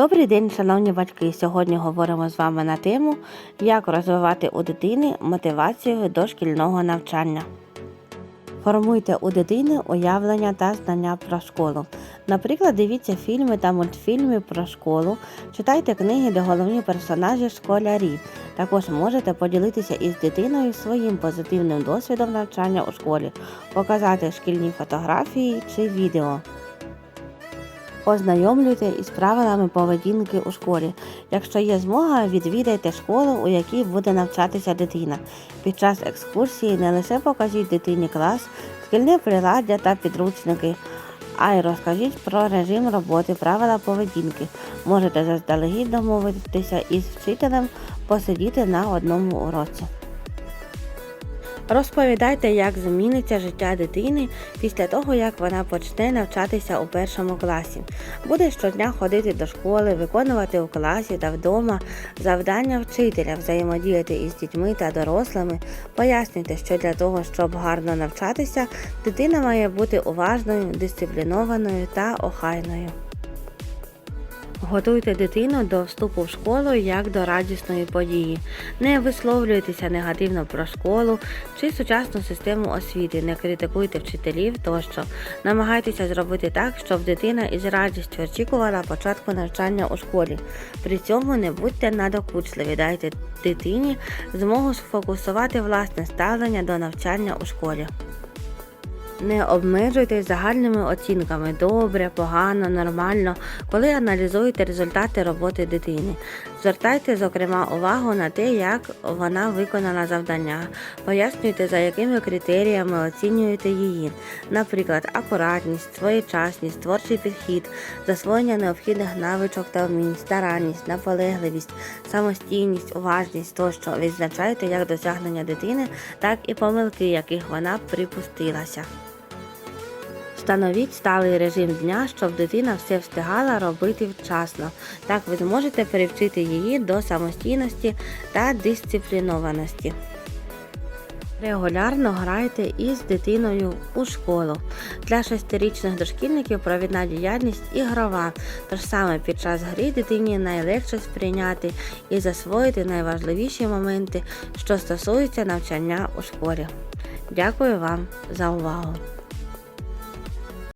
Добрий день, шановні батьки! Сьогодні говоримо з вами на тему, як розвивати у дитини мотивацію до шкільного навчання. Формуйте у дитини уявлення та знання про школу. Наприклад, дивіться фільми та мультфільми про школу, читайте книги, де головні персонажі школярі. Також можете поділитися із дитиною своїм позитивним досвідом навчання у школі, показати шкільні фотографії чи відео. Ознайомлюйте із правилами поведінки у школі. Якщо є змога, відвідайте школу, у якій буде навчатися дитина. Під час екскурсії не лише покажіть дитині клас, шкільне приладдя та підручники, а й розкажіть про режим роботи, правила поведінки. Можете заздалегідь домовитися із вчителем посидіти на одному уроці. Розповідайте, як зміниться життя дитини після того, як вона почне навчатися у першому класі. Буде щодня ходити до школи, виконувати у класі та вдома завдання вчителя, взаємодіяти із дітьми та дорослими. Пояснюйте, що для того, щоб гарно навчатися, дитина має бути уважною, дисциплінованою та охайною. Готуйте дитину до вступу в школу як до радісної події. Не висловлюйтеся негативно про школу чи сучасну систему освіти, не критикуйте вчителів тощо. Намагайтеся зробити так, щоб дитина із радістю очікувала початку навчання у школі. При цьому не будьте надокучливі, дайте дитині змогу сфокусувати власне ставлення до навчання у школі. Не обмежуйтесь загальними оцінками добре, погано, нормально, коли аналізуєте результати роботи дитини. Звертайте, зокрема, увагу на те, як вона виконала завдання. Пояснюйте, за якими критеріями оцінюєте її. Наприклад, акуратність, своєчасність, творчий підхід, засвоєння необхідних навичок та вмінь, старанність, наполегливість, самостійність, уважність тощо відзначайте як досягнення дитини, так і помилки, яких вона припустилася. Встановіть сталий режим дня, щоб дитина все встигала робити вчасно. Так ви зможете привчити її до самостійності та дисциплінованості. Регулярно грайте із дитиною у школу. Для шестирічних дошкільників провідна діяльність ігрова, тож саме під час гри дитині найлегше сприйняти і засвоїти найважливіші моменти, що стосуються навчання у школі. Дякую вам за увагу!